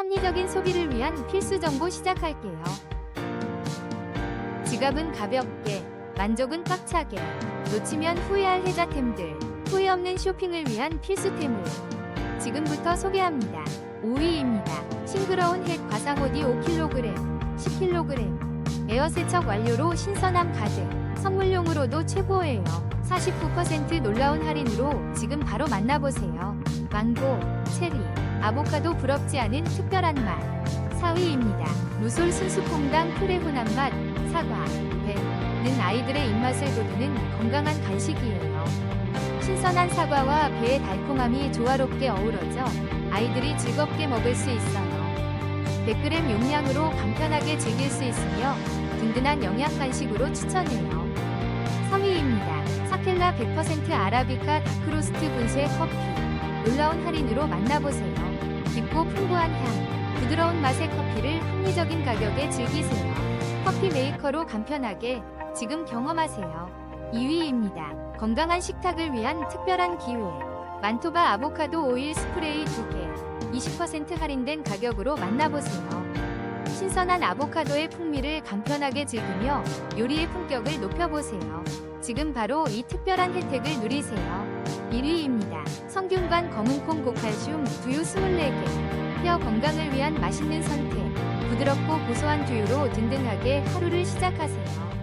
합리적인 소비를 위한 필수 정보 시작할게요. 지갑은 가볍게, 만족은 꽉차게, 놓치면 후회할 혜자템들, 후회 없는 쇼핑을 위한 필수템을 지금부터 소개합니다. 5위입니다. 싱그러운 햇 과상 오디 5kg, 10kg, 에어 세척 완료로 신선함 가득, 선물용으로도 최고예요. 49% 놀라운 할인으로 지금 바로 만나보세요. 망고, 체리, 아보카도 부럽지 않은 특별한 맛. 4위입니다. 루솔 순수퐁당 프레 훈한 맛, 사과, 배는 아이들의 입맛을 돋우는 건강한 간식이에요. 신선한 사과와 배의 달콤함이 조화롭게 어우러져 아이들이 즐겁게 먹을 수 있어요. 100g 용량으로 간편하게 즐길 수 있으며 든든한 영양 간식으로 추천해요. 3위입니다. 사켈라 100% 아라비카 다크로스트 분쇄 커피. 놀라운 할인으로 만나보세요. 풍부한 향, 부드러운 맛의 커피를 합리적인 가격에 즐기세요. 커피 메이커로 간편하게 지금 경험하세요. 2위입니다. 건강한 식탁을 위한 특별한 기회. 만토바 아보카도 오일 스프레이 2개. 20% 할인된 가격으로 만나보세요. 신선한 아보카도의 풍미를 간편하게 즐기며 요리의 품격을 높여보세요. 지금 바로 이 특별한 혜택을 누리세요. 1위입니다. 성균관 검은콩 고칼슘 두유 24개. 뼈 건강을 위한 맛있는 선택. 부드럽고 고소한 두유로 든든하게 하루를 시작하세요.